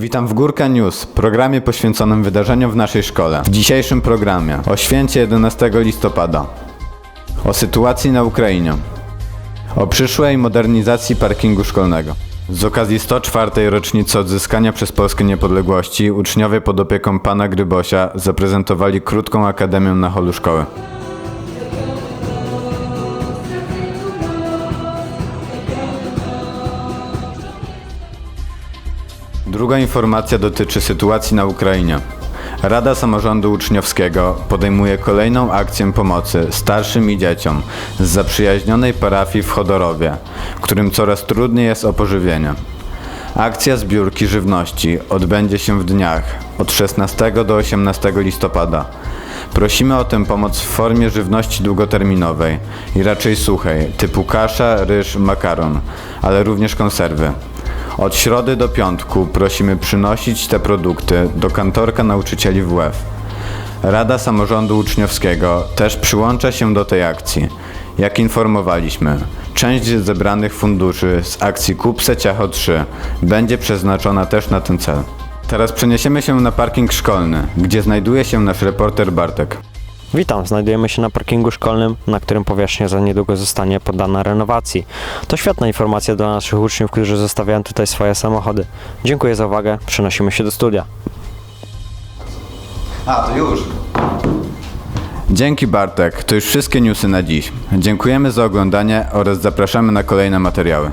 Witam w Górka News, programie poświęconym wydarzeniom w naszej szkole. W dzisiejszym programie o święcie 11 listopada, o sytuacji na Ukrainie, o przyszłej modernizacji parkingu szkolnego. Z okazji 104. rocznicy odzyskania przez Polskę niepodległości uczniowie pod opieką pana Grybosia zaprezentowali krótką akademię na holu szkoły. Druga informacja dotyczy sytuacji na Ukrainie. Rada Samorządu Uczniowskiego podejmuje kolejną akcję pomocy starszym i dzieciom z zaprzyjaźnionej parafii w Chodorowie, którym coraz trudniej jest o pożywienie. Akcja zbiórki żywności odbędzie się w dniach od 16 do 18 listopada. Prosimy o tę pomoc w formie żywności długoterminowej i raczej suchej, typu kasza, ryż, makaron, ale również konserwy. Od środy do piątku prosimy przynosić te produkty do kantorka nauczycieli WF. Rada Samorządu Uczniowskiego też przyłącza się do tej akcji. Jak informowaliśmy, część zebranych funduszy z akcji Kupse Ciacho 3 będzie przeznaczona też na ten cel. Teraz przeniesiemy się na parking szkolny, gdzie znajduje się nasz reporter Bartek. Witam, znajdujemy się na parkingu szkolnym, na którym powierzchnia za niedługo zostanie poddana renowacji. To świetna informacja dla naszych uczniów, którzy zostawiają tutaj swoje samochody. Dziękuję za uwagę, przenosimy się do studia. A, to już. Dzięki Bartek, to już wszystkie newsy na dziś. Dziękujemy za oglądanie oraz zapraszamy na kolejne materiały.